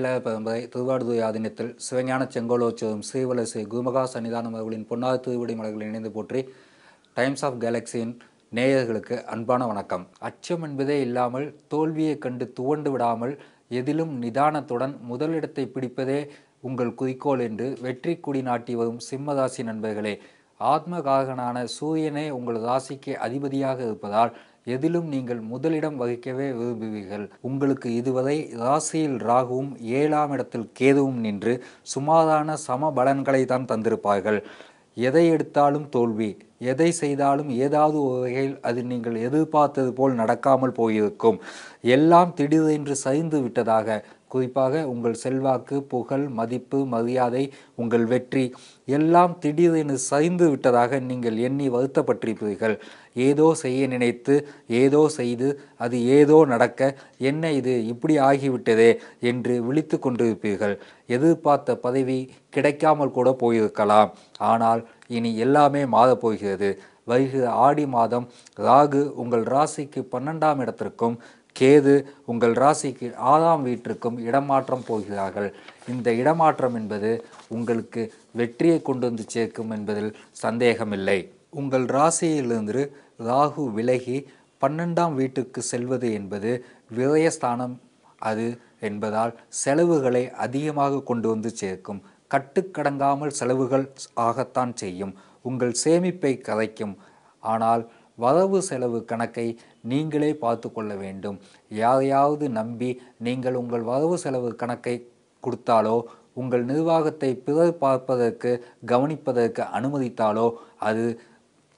திருக்கைலாய பரம்பரை திருவாடுதுறை ஆதீனத்தில் சிவஞான செங்கோலோற்சவம் ஸ்ரீவலசை குருமகா சன்னிதானம் அவர்களின் பொன்னார் திருவடி மலர்களை இணைந்து போற்றி டைம்ஸ் ஆஃப் கேலக்சியின் நேயர்களுக்கு அன்பான வணக்கம். அச்சம் என்பதே இல்லாமல் தோல்வியைக் கண்டு துவண்டு விடாமல் எதிலும் நிதானத்துடன் முதலிடத்தை பிடிப்பதே உங்கள் குறிக்கோள் என்று வெற்றி கொடி நாட்டி வரும் சிம்மராசி நண்பர்களே ஆத்மகாரகனான சூரியனே உங்கள் ராசிக்கு அதிபதியாக இருப்பதால் எதிலும் நீங்கள் முதலிடம் வகிக்கவே விரும்புவீர்கள். உங்களுக்கு இதுவரை ராசியில் ராகுவும் ஏழாம் இடத்தில் கேதுவும் நின்று சுமாரான சம பலன்களை தான் தந்திருப்பார்கள். எதை எடுத்தாலும் தோல்வி எதை செய்தாலும் ஏதாவது ஒரு வகையில் அது நீங்கள் எதிர்பார்த்தது போல் நடக்காமல் போயிருக்கும். எல்லாம் திடீரென்று சரிந்து விட்டதாக குறிப்பாக உங்கள் செல்வாக்கு புகழ் மதிப்பு மரியாதை உங்கள் வெற்றி எல்லாம் திடீரென சரிந்து விட்டதாக நீங்கள் எண்ணி வருத்தப்பட்டிருப்பீர்கள். ஏதோ செய்ய நினைத்து ஏதோ செய்து அது ஏதோ நடக்க என்ன இது இப்படி ஆகிவிட்டதே என்று விழித்து கொண்டிருப்பீர்கள். எதிர்பார்த்த பதவி கிடைக்காமல் கூட போயிருக்கலாம். ஆனால் இனி எல்லாமே மாறப்போகிறது. வருகிற ஆடி மாதம் ராகு உங்கள் ராசிக்கு பன்னெண்டாம் இடத்திற்கும் கேது உங்கள் ராசிக்கு ஆறாம் வீட்டிற்கும் இடமாற்றம் போகிறார்கள். இந்த இடமாற்றம் என்பது உங்களுக்கு வெற்றியை கொண்டு வந்து சேர்க்கும் என்பதில் சந்தேகமில்லை. உங்கள் ராசியிலிருந்து ராகு விலகி பன்னெண்டாம் வீட்டுக்கு செல்வது என்பது விரயஸ்தானம் அது என்பதால் செலவுகளை அதிகமாக கொண்டு வந்து சேர்க்கும். கட்டுக்கடங்காமல் செலவுகள் ஆகத்தான் செய்யும். உங்கள் சேமிப்பை கதைக்கும் ஆனால் வரவு செலவு கணக்கை நீங்களே பார்த்து கொள்ள வேண்டும். யாரையாவது நம்பி நீங்கள் உங்கள் வரவு செலவு கணக்கை கொடுத்தாலோ உங்கள் நிர்வாகத்தை பிறர் பார்ப்பதற்கு கவனிப்பதற்கு அனுமதித்தாலோ அது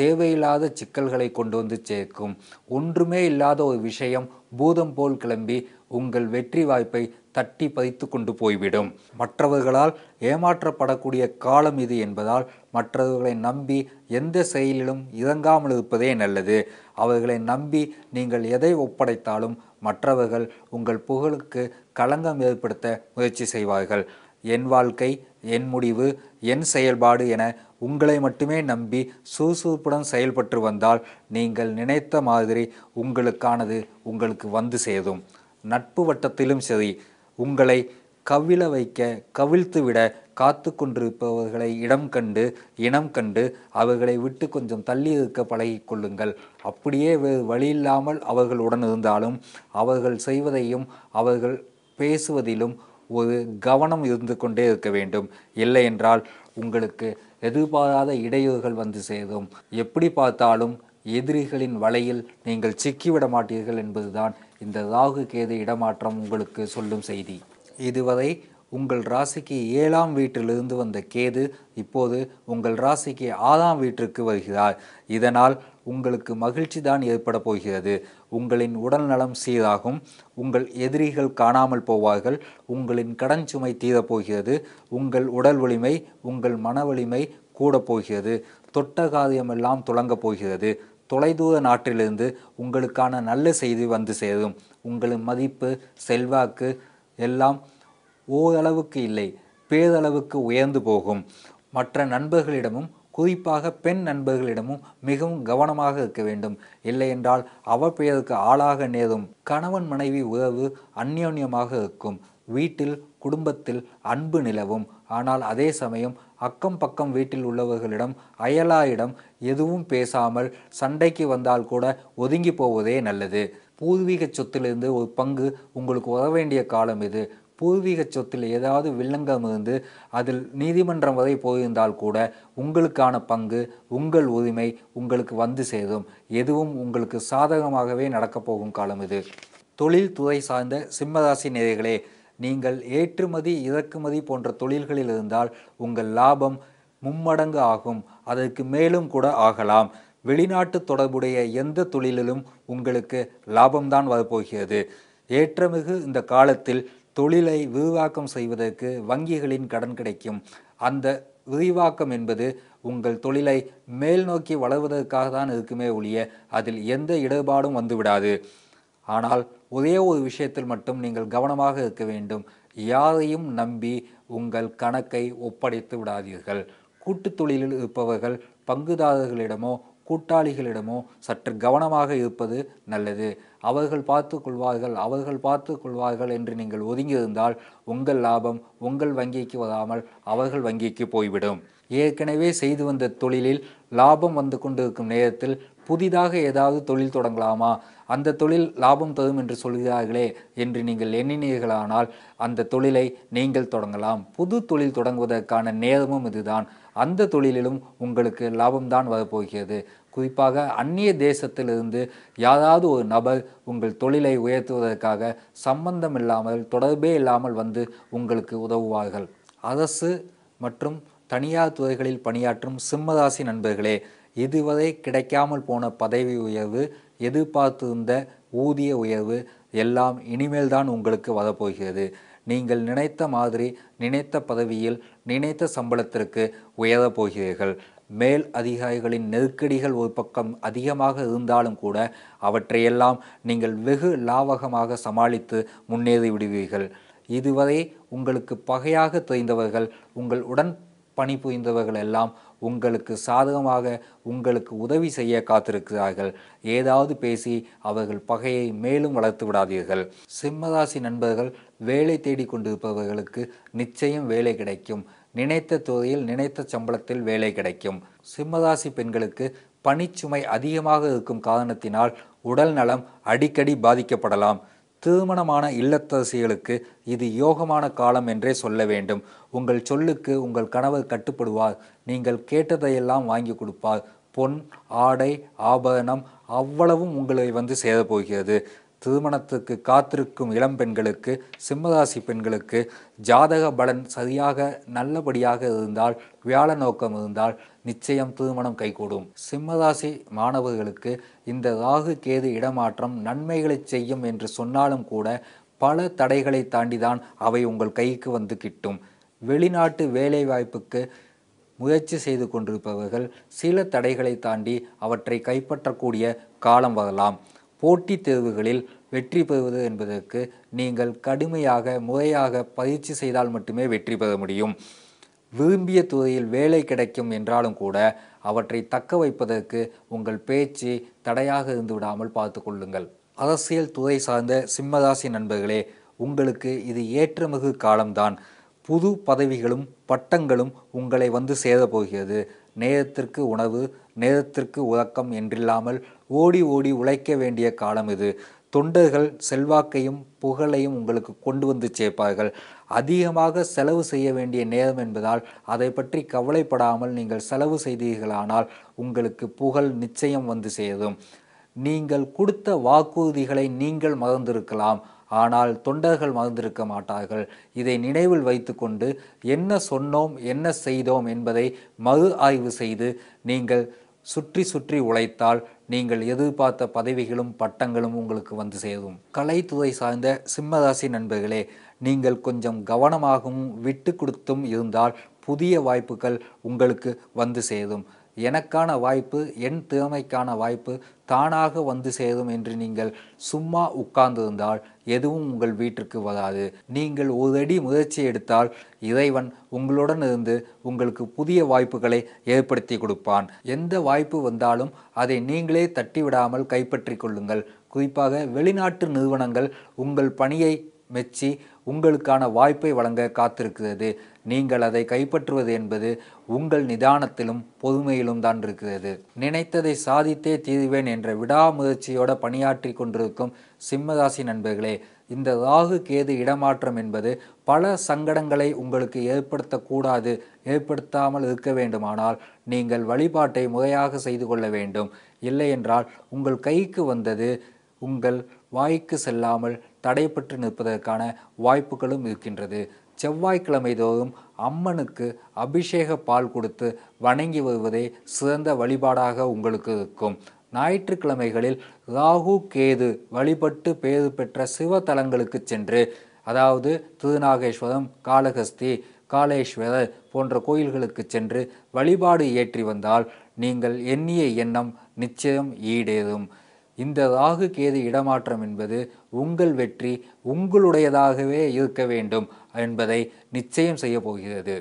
தேவையில்லாத சிக்கல்களை கொண்டு வந்து சேர்க்கும். ஒன்றுமே இல்லாத ஒரு விஷயம் பூதம் போல் கிளம்பி உங்கள் வெற்றி வாய்ப்பை தட்டி பதித்து கொண்டு போய்விடும். மற்றவர்களால் ஏமாற்றப்படக்கூடிய காலம் இது என்பதால் மற்றவர்களை நம்பி எந்த செயலிலும் இறங்காமல் இருப்பதே நல்லது. அவர்களை நம்பி நீங்கள் எதை ஒப்படைத்தாலும் மற்றவர்கள் உங்கள் புகழுக்கு களங்கம் ஏற்படுத்த முயற்சி செய்வார்கள். என் வாழ்க்கை என் முடிவு என் செயல்பாடு என உங்களை மட்டுமே நம்பி சுறுசுறுப்புடன் செயல்பட்டு வந்தால் நீங்கள் நினைத்த மாதிரி உங்களுக்கானது உங்களுக்கு வந்து சேரும். நட்பு வட்டத்திலும் சரி உங்களை கவிழ வைக்க கவிழ்த்து விட காத்து கொண்டிருப்பவர்களை இடம் கண்டு இனம் கண்டு அவர்களை விட்டு கொஞ்சம் தள்ளி இருக்க பழகிக்கொள்ளுங்கள் அப்படியே வேறு வழியில்லாமல் அவர்களுடன் இருந்தாலும் அவர்கள் செய்வதையும் அவர்கள் பேசுவதிலும் ஒரு கவனம் இருந்து கொண்டே இருக்க வேண்டும். இல்லை என்றால் உங்களுக்கு எதிர்பாராத இடையூறுகள் வந்து சேரும். எப்படி பார்த்தாலும் எதிரிகளின் வலையில் நீங்கள் சிக்கிவிட மாட்டீர்கள் என்பதுதான் இந்த ராகு கேது இடமாற்றம் உங்களுக்கு சொல்லும் செய்தி. இதுவரை உங்கள் ராசிக்கு ஏழாம் வீட்டிலிருந்து வந்த கேது இப்போது உங்கள் ராசிக்கு ஆறாம் வீட்டிற்கு வருகிறார். இதனால் உங்களுக்கு மகிழ்ச்சி தான் ஏற்பட போகிறது. உங்களின் உடல் நலம் சீராகும். உங்கள் எதிரிகள் காணாமல் போவார்கள். உங்களின் கடன் சுமை தீரப்போகிறது உங்கள் உடல் வலிமை உங்கள் மன வலிமை கூட போகிறது. தொட்ட காரியமெல்லாம் துளங்கப் போகிறது. தொலைதூர நாட்டிலிருந்து உங்களுக்கான நல்ல செய்தி வந்து சேரும். உங்களின் மதிப்பு செல்வாக்கு எல்லாம் ஓரளவுக்கு இல்லை. பேரளவுக்கு உயர்ந்து போகும். மற்ற நண்பர்களிடமும் குறிப்பாக பெண் நண்பர்களிடமும் மிகவும் கவனமாக இருக்க வேண்டும். இல்லையென்றால் அவப்பெயருக்கு ஆளாக நேரும். கணவன் மனைவி உறவு அந்யோன்யமாக இருக்கும். வீட்டில் குடும்பத்தில் அன்பு நிலவும். ஆனால் அதே சமயம் அக்கம் பக்கம் வீட்டில் உள்ளவர்களிடம் அயலாரிடம் எதுவும் பேசாமல் சண்டைக்கு வந்தால் கூட ஒதுங்கி போவதே நல்லது. பூர்வீக சொத்திலிருந்து ஒரு பங்கு உங்களுக்கு வர வேண்டிய காலம் இது. பூர்வீக சொத்தில் ஏதாவது வில்லங்கம் இருந்து அதில் நீதிமன்றம் வரை போயிருந்தால் கூட உங்களுக்கான பங்கு உங்கள் உரிமை உங்களுக்கு வந்து சேரும். எதுவும் உங்களுக்கு சாதகமாகவே நடக்கப் போகும் காலம் இது. தொழில் துறை சார்ந்த சிம்மராசி நேர்களே நீங்கள் ஏற்றுமதி இறக்குமதி போன்ற தொழில்களில் இருந்தால் உங்கள் லாபம் மும்மடங்கு ஆகும். அதற்கு மேலும் கூட ஆகலாம். வெளிநாட்டு தொடர்புடைய எந்த தொழிலிலும் உங்களுக்கு லாபம்தான் வரப்போகிறது. ஏற்றமிகு இந்த காலத்தில் தொழிலை விரிவாக்கம் செய்வதற்கு வங்கிகளின் கடன் கிடைக்கும். அந்த விரிவாக்கம் என்பது உங்கள் தொழிலை மேல் நோக்கி வளர்வதற்காக தான் இருக்குமே ஒழிய அதில் எந்த இடர்பாடும் வந்துவிடாது. ஆனால் ஒரே ஒரு விஷயத்தில் மட்டும் நீங்கள் கவனமாக இருக்க வேண்டும். யாரையும் நம்பி உங்கள் கணக்கை ஒப்படைத்து விடாதீர்கள். கூட்டுத் தொழிலில் இருப்பவர்கள் பங்குதாரர்களிடமோ கூட்டாளிகளிடமோ சற்று கவனமாக இருப்பது நல்லது. அவர்கள் பார்த்து கொள்வார்கள் அவர்கள் பார்த்து கொள்வார்கள் என்று நீங்கள் ஒதுங்கியிருந்தால் உங்கள் லாபம் உங்கள் வங்கிக்கு வராமல் அவர்கள் வங்கிக்கு போய்விடும். ஏற்கனவே செய்து வந்த தொழிலில் லாபம் வந்து கொண்டிருக்கும் நேரத்தில் புதிதாக ஏதாவது தொழில் தொடங்கலாமா? அந்த தொழில் லாபம் தரும் என்று சொல்கிறார்களே என்று நீங்கள் எண்ணினீர்களானால் அந்த தொழிலை நீங்கள் தொடங்கலாம். புது தொழில் தொடங்குவதற்கான நேரமும் இதுதான். அந்த தொழிலிலும் உங்களுக்கு லாபம்தான் வரப்போகிறது. குறிப்பாக அந்நிய தேசத்திலிருந்து யாராவது ஒரு நபர் உங்கள் தொழிலை உயர்த்துவதற்காக சம்பந்தம் இல்லாமல் தொடர்பே இல்லாமல் வந்து உங்களுக்கு உதவுவார்கள். அரசு மற்றும் தனியார் துறைகளில் பணியாற்றும் சிம்மராசி நண்பர்களே இதுவரை கிடைக்காமல் போன பதவி உயர்வு எதிர்பார்த்திருந்த ஊதிய உயர்வு எல்லாம் இனிமேல் தான் உங்களுக்கு வரப்போகிறது. நீங்கள் நினைத்த மாதிரி நினைத்த பதவியில் நினைத்த சம்பளத்திற்கு உயரப் போகிறீர்கள். மேல் அதிகாரிகளின் நெருக்கடிகள் ஒரு பக்கம் அதிகமாக இருந்தாலும் கூட அவற்றையெல்லாம் நீங்கள் வெகு லாவகமாக சமாளித்து முன்னேறி விடுவீர்கள். இதுவரை உங்களுக்கு பகையாக தெரிந்தவர்கள் உங்கள் உடன் பணிபுரிந்தவர்கள் எல்லாம் உங்களுக்கு சாதகமாக உங்களுக்கு உதவி செய்ய காத்திருக்கிறார்கள். ஏதாவது பேசி அவர்கள் பகையை மேலும் வளர்த்து விடாதீர்கள். சிம்மராசி நண்பர்கள் வேலை தேடிக்கொண்டிருப்பவர்களுக்கு நிச்சயம் வேலை கிடைக்கும். நினைத்த துறையில் நினைத்த சம்பளத்தில் வேலை கிடைக்கும். சிம்மராசி பெண்களுக்கு பணிச்சுமை அதிகமாக இருக்கும் காரணத்தினால் உடல் நலம் அடிக்கடி பாதிக்கப்படலாம். திருமணமான இல்லத்தரசிகளுக்கு இது யோகமான காலம் என்றே சொல்ல வேண்டும். உங்கள் சொல்லுக்கு உங்கள் கணவர் கட்டுப்படுவார். நீங்கள் கேட்டதையெல்லாம் வாங்கி கொடுப்பார். பொன் ஆடை ஆபரணம் அவ்வளவும் உங்களை வந்து சேரப்போகிறது. திருமணத்துக்கு காத்திருக்கும் இளம் பெண்களுக்கு சிம்மராசி பெண்களுக்கு ஜாதக பலன் சரியாக நல்லபடியாக இருந்தால் வியாழ நோக்கம் இருந்தால் நிச்சயம் திருமணம் கைகூடும். சிம்மராசி மாணவர்களுக்கு இந்த ராகு கேது இடமாற்றம் நன்மைகளை செய்யும் என்று சொன்னாலும் கூட பல தடைகளை தாண்டிதான் அவை உங்கள் கைக்கு வந்து கிட்டும். வெளிநாட்டு வேலைவாய்ப்புக்கு முயற்சி செய்து கொண்டிருப்பவர்கள் சில தடைகளை தாண்டி அவற்றை கைப்பற்றக்கூடிய காலம் வரலாம். போட்டித் தேர்வுகளில் வெற்றி பெறுவது என்பதற்கு நீங்கள் கடுமையாக முறையாக பயிற்சி செய்தால் மட்டுமே வெற்றி பெற முடியும். விரும்பிய துறையில் வேலை கிடைக்கும் என்றாலும் கூட அவற்றை தக்க வைப்பதற்கு உங்கள் பேச்சு தடையாக இருந்து விடாமல் பார்த்து கொள்ளுங்கள். அரசியல் துறை சார்ந்த சிம்மராசி நண்பர்களே உங்களுக்கு இது ஏற்றமிகு காலம்தான். புது பதவிகளும் பட்டங்களும் உங்களை வந்து சேரப்போகிறது நேரத்திற்கு உணவு நேரத்திற்கு உறக்கம் என்றில்லாமல் ஓடி ஓடி உழைக்க வேண்டிய காலம் இது. தொண்டர்கள் செல்வாக்கையும் புகழையும் உங்களுக்கு கொண்டு வந்து சேர்ப்பார்கள். அதிகமாக செலவு செய்ய வேண்டிய நேரம் என்பதால் அதை பற்றி கவலைப்படாமல் நீங்கள் செலவு செய்தீர்களானால் உங்களுக்கு புகழ் நிச்சயம் வந்து சேரும். நீங்கள் கொடுத்த வாக்குறுதிகளை நீங்கள் மறந்திருக்கலாம். ஆனால் தொண்டர்கள் மறந்திருக்க மாட்டார்கள். இதை நினைவில் வைத்துக்கொண்டு என்ன சொன்னோம் என்ன செய்தோம் என்பதை மறு ஆய்வு செய்து நீங்கள் சுற்றி சுற்றி உழைத்தால் நீங்கள் எதிர்பார்த்த பதவிகளும் பட்டங்களும் உங்களுக்கு வந்து சேரும். கலைத்துறை சார்ந்த சிம்மராசி நண்பர்களே நீங்கள் கொஞ்சம் கவனமாகவும் விட்டு கொடுத்தும் இருந்தால் புதிய வாய்ப்புகள் உங்களுக்கு வந்து சேரும். எனக்கான வாய்ப்பு என் திறமைக்கான வாய்ப்பு தானாக வந்து சேரும் என்று நீங்கள் சும்மா உட்கார்ந்திருந்தால் எதுவும் உங்கள் வீட்டிற்கு வராது. நீங்கள் ஒரு அடி முயற்சி எடுத்தால் இறைவன் உங்களுடன் இருந்து உங்களுக்கு புதிய வாய்ப்புகளை ஏற்படுத்தி கொடுப்பான். எந்த வாய்ப்பு வந்தாலும் அதை நீங்களே தட்டிவிடாமல் கைப்பற்றி கொள்ளுங்கள். குறிப்பாக வெளிநாட்டு நிறுவனங்கள் உங்கள் பணியை மெச்சி உங்களுக்கான வாய்ப்பை வழங்க காத்திருக்கிறது. நீங்கள் அதை கைப்பற்றுவது என்பது உங்கள் நிதானத்திலும் பொறுமையிலும் தான் இருக்கிறது. நினைத்ததை சாதித்தே தீருவேன் என்ற விடாமுயற்சியோட பணியாற்றி கொண்டிருக்கும் சிம்மராசி நண்பர்களே இந்த ராகு கேது இடமாற்றம் என்பது பல சங்கடங்களை உங்களுக்கு ஏற்படுத்தக்கூடாது. ஏற்படுத்தாமல் இருக்க வேண்டுமானால் நீங்கள் வழிபாட்டை முறையாக செய்து கொள்ள வேண்டும். இல்லையென்றால் உங்கள் கைக்கு வந்தது உங்கள் வாய்க்கு செல்லாமல் தடைப்பட்டு நிற்பதற்கான வாய்ப்புகளும் இருக்கின்றது. செவ்வாய்க்கிழமை தோறும் அம்மனுக்கு அபிஷேக பால் கொடுத்து வணங்கி வருவதே சிறந்த வழிபாடாக உங்களுக்கு இருக்கும். ஞாயிற்றுக்கிழமைகளில் ராகு கேது வழிபட்டு பேறு பெற்ற சிவத்தலங்களுக்கு சென்று அதாவது திருநாகேஸ்வரம் காளகஸ்தி காளேஸ்வரர் போன்ற கோயில்களுக்கு சென்று வழிபாடு ஏற்றி வந்தால் நீங்கள் எண்ணிய எண்ணம் நிச்சயம் ஈடேறும். இந்த ராகு கேது இடமாற்றம் என்பது உங்கள் வெற்றி உங்களுடையதாகவே இருக்க வேண்டும் என்பதை நிச்சயம் செய்ய போகிறது.